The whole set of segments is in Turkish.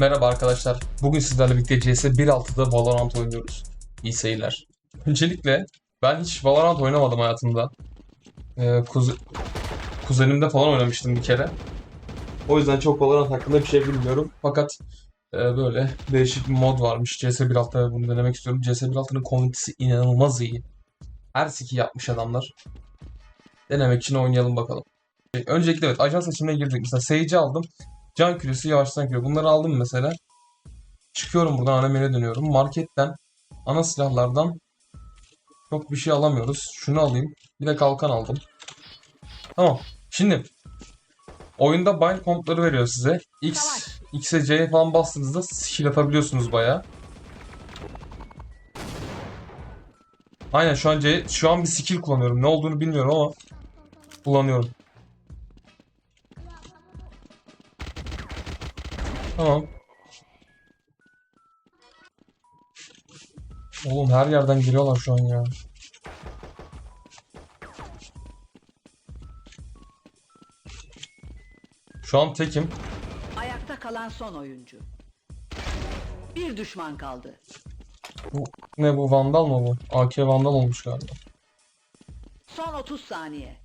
Merhaba arkadaşlar. Bugün sizlerle birlikte CS 1.6'da Valorant oynuyoruz. İyi seyirler. Öncelikle ben hiç Valorant oynamadım hayatımda. Ee, kuze- kuzenimde falan oynamıştım bir kere. O yüzden çok Valorant hakkında bir şey bilmiyorum. Fakat e, böyle değişik bir mod varmış. CS 1.6'da bunu denemek istiyorum. CS 1.6'nın komünitesi inanılmaz iyi. Her siki yapmış adamlar. Denemek için oynayalım bakalım. Öncelikle evet ajan seçimine girdik. Mesela Sage'i aldım. Can küresi yavaştan küresi. Bunları aldım mesela. Çıkıyorum buradan ana menüye dönüyorum. Marketten ana silahlardan çok bir şey alamıyoruz. Şunu alayım. Bir de kalkan aldım. Tamam. Şimdi oyunda bind komutları veriyor size. X, X'e C'ye falan bastığınızda skill atabiliyorsunuz bayağı. Aynen şu an C, şu an bir skill kullanıyorum. Ne olduğunu bilmiyorum ama kullanıyorum. Tamam. Oğlum her yerden giriyorlar şu an ya. Şu an tekim. Ayakta kalan son oyuncu. Bir düşman kaldı. Bu, ne bu Vandal mı bu? AK Vandal olmuş galiba. Son 30 saniye.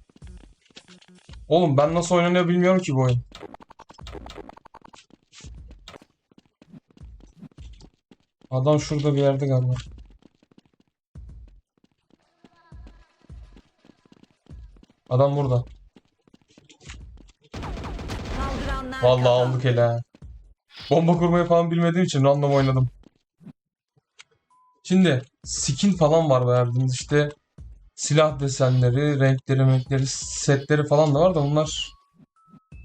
Oğlum ben nasıl oynanıyor bilmiyorum ki bu oyun. Adam şurada bir yerde galiba. Adam burada. Vallahi kazandı. aldık hele. ha. Bomba kurmayı falan bilmediğim için random oynadım. Şimdi skin falan var verdiğimiz işte silah desenleri, renkleri, renkleri, setleri falan da var da bunlar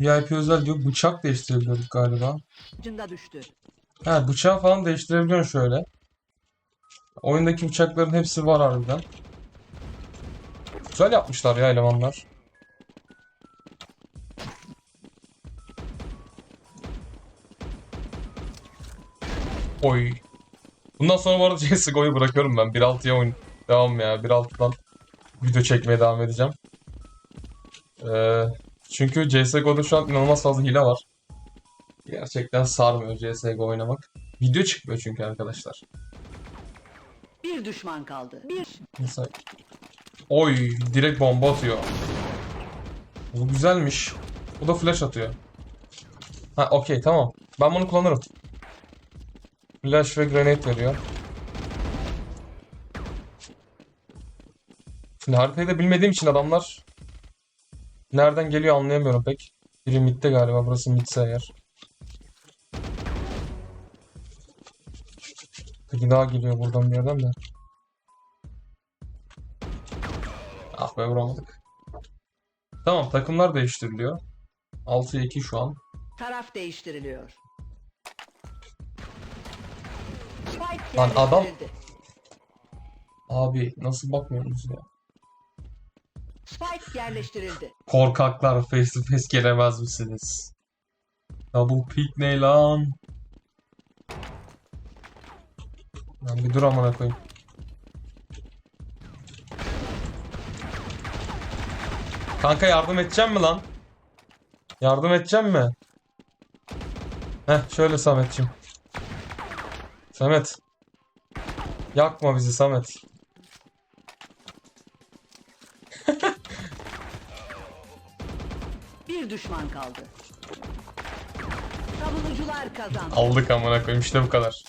VIP özel diyor. Bıçak değiştirebiliyorduk galiba. Düştü. Ha bıçağı falan değiştirebiliyorsun şöyle. Oyundaki bıçakların hepsi var harbiden. Güzel yapmışlar ya elemanlar. Oy. Bundan sonra bu arada CSGO'yu bırakıyorum ben. 1.6'ya oyun devam ya. 1.6'dan video çekmeye devam edeceğim. Ee, çünkü CSGO'da şu an inanılmaz fazla hile var. Gerçekten sarmıyor CSGO oynamak. Video çıkmıyor çünkü arkadaşlar. Bir düşman kaldı. Bir. Mesela... Oy direkt bomba atıyor. Bu güzelmiş. Bu da flash atıyor. Ha okey tamam. Ben bunu kullanırım. Flash ve grenade veriyor. Şimdi haritayı da bilmediğim için adamlar nereden geliyor anlayamıyorum pek. Biri midde galiba burası midse eğer. Daha geliyor buradan bir yerden de. Ah be vuramadık. Tamam takımlar değiştiriliyor. 6'ya 2 şu an. Taraf değiştiriliyor. Spike Lan adam- yerleştirildi. Abi nasıl bakmıyorsunuz ya? Spike yerleştirildi. Korkaklar face to face gelemez misiniz? Double pick ne lan? Lan bir dur amına koyayım. Kanka yardım edeceğim mi lan? Yardım edeceğim mi? Heh şöyle Samet'ciğim. Samet. Yakma bizi Samet. Bir düşman kaldı. Savunucular kazandı. Aldık amına koyayım işte bu kadar.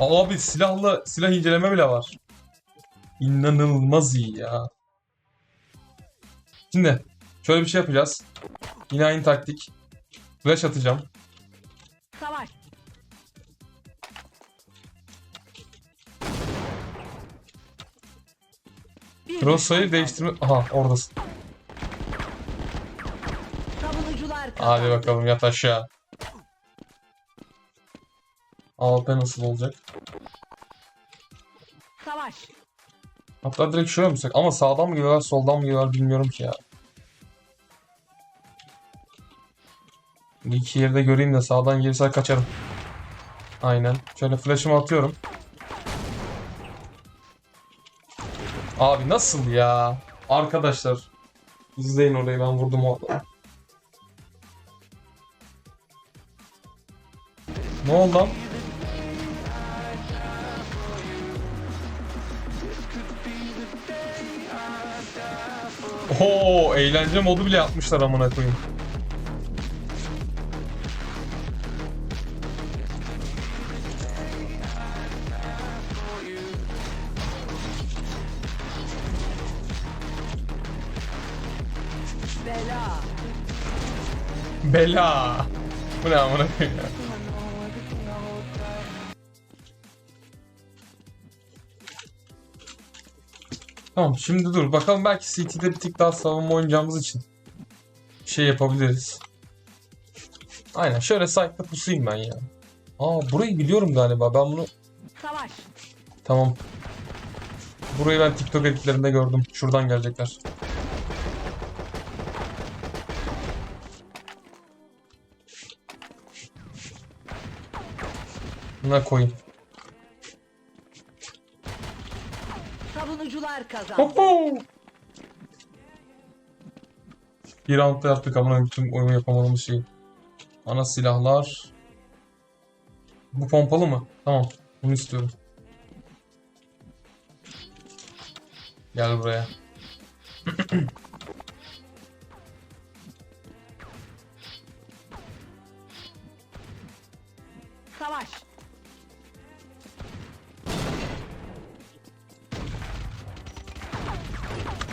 Abi silahla silah inceleme bile var. İnanılmaz iyi ya. Şimdi şöyle bir şey yapacağız. Yine aynı taktik. Flash atacağım. Savaş. Düşman değiştirme... Aha oradasın. Savunucular. Hadi bakalım yat aşağı. AWP nasıl olacak? Savaş. Hatta direkt şöyle mi? Ama sağdan mı geliyorlar soldan mı geliyorlar bilmiyorum ki ya. Bir iki yerde göreyim de sağdan gelirse kaçarım. Aynen. Şöyle flash'ımı atıyorum. Abi nasıl ya? Arkadaşlar. İzleyin orayı ben vurdum o adamı. Ne oldu lan? Oo, eğlence modu bile yapmışlar amına koyayım. Bela. Bela. Bu ne amına koyayım ya? Tamam şimdi dur bakalım belki CT'de bir tık daha savunma oynayacağımız için şey yapabiliriz. Aynen şöyle site'da pusayım ben ya. Aa burayı biliyorum galiba ben bunu Savaş. tamam. Burayı ben TikTok editlerinde gördüm. Şuradan gelecekler. Buna koyayım. Kazandı. Bir roundda yaptık ama bütün oyunu yapamadığımız şey. Ana silahlar. Bu pompalı mı? Tamam. Bunu istiyorum. Gel buraya. Savaş.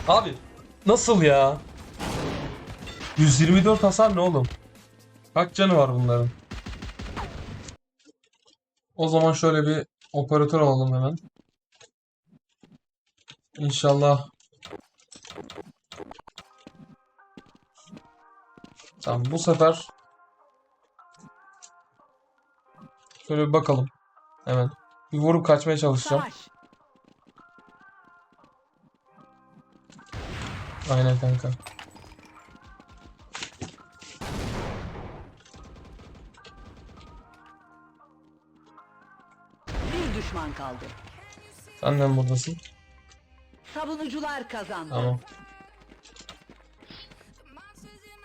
Abi nasıl ya? 124 hasar ne oğlum? Kaç canı var bunların? O zaman şöyle bir operatör alalım hemen. İnşallah. Tamam bu sefer şöyle bir bakalım. Hemen. Bir vurup kaçmaya çalışacağım. Savaş. Aynen kanka. Bir düşman kaldı. Sen de mi buradasın? Savunucular kazandı. Tamam. Monsters in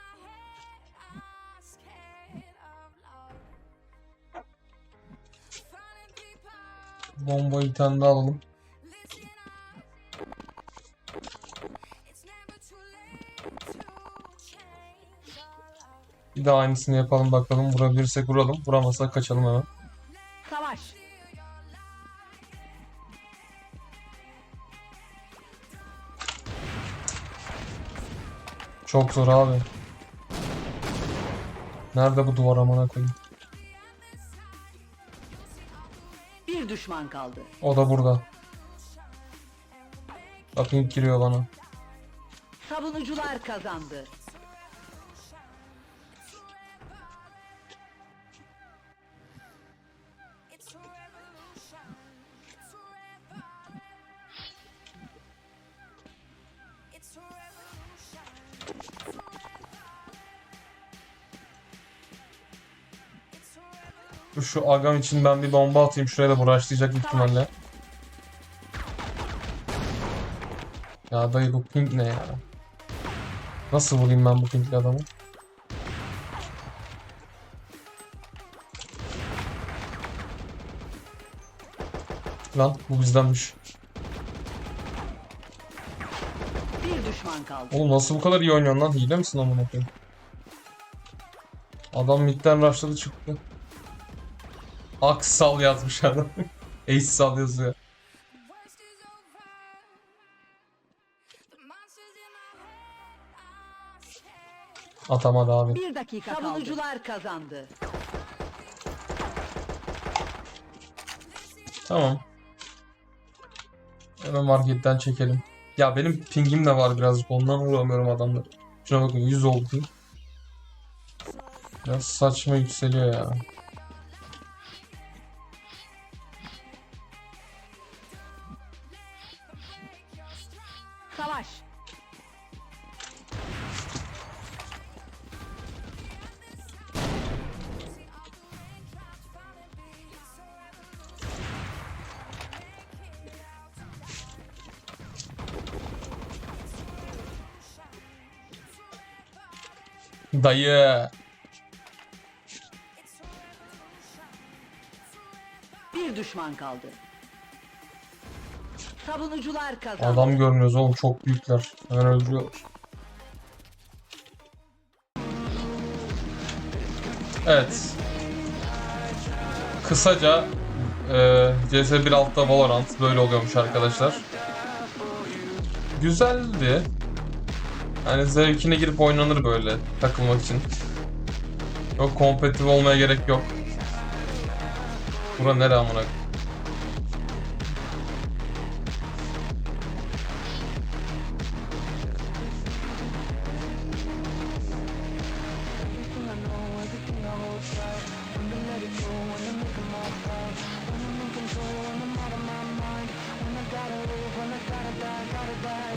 my daha aynısını yapalım bakalım. Vurabilirsek vuralım. Vuramazsak kaçalım hemen. Savaş. Çok zor abi. Nerede bu duvar amına koyayım? Bir düşman kaldı. O da burada. Bakın giriyor bana. Savunucular kazandı. Dur Şu agam için ben bir bomba atayım. Şuraya da buraşlayacak büyük ihtimalle. Ya dayı bu ping ne ya? Nasıl vurayım ben bu pingli adamı? Lan bu bizdenmiş. Bir düşman kaldı. Oğlum nasıl bu kadar iyi oynuyorsun lan? Hile misin amına koyayım? Adam midden rushladı çıktı. Aksal yazmış adam. Ace sal yazıyor. Atamadı abi. Bir dakika kaldı. Savunucular kazandı. Tamam. Hemen marketten çekelim. Ya benim pingim de var birazcık. Ondan vuramıyorum adamları. Şuna bakın 100 oldu. Biraz saçma yükseliyor ya. Savaş. Dayı. Bir düşman kaldı. Savunucular kazandı. Adam görmüyoruz oğlum çok büyükler. Hemen öldürüyorlar. Evet. Kısaca e, CS 1.6'da Valorant böyle oluyormuş arkadaşlar. Güzeldi. Yani zevkine girip oynanır böyle takılmak için. Yok kompetitif olmaya gerek yok. Bura nere amına?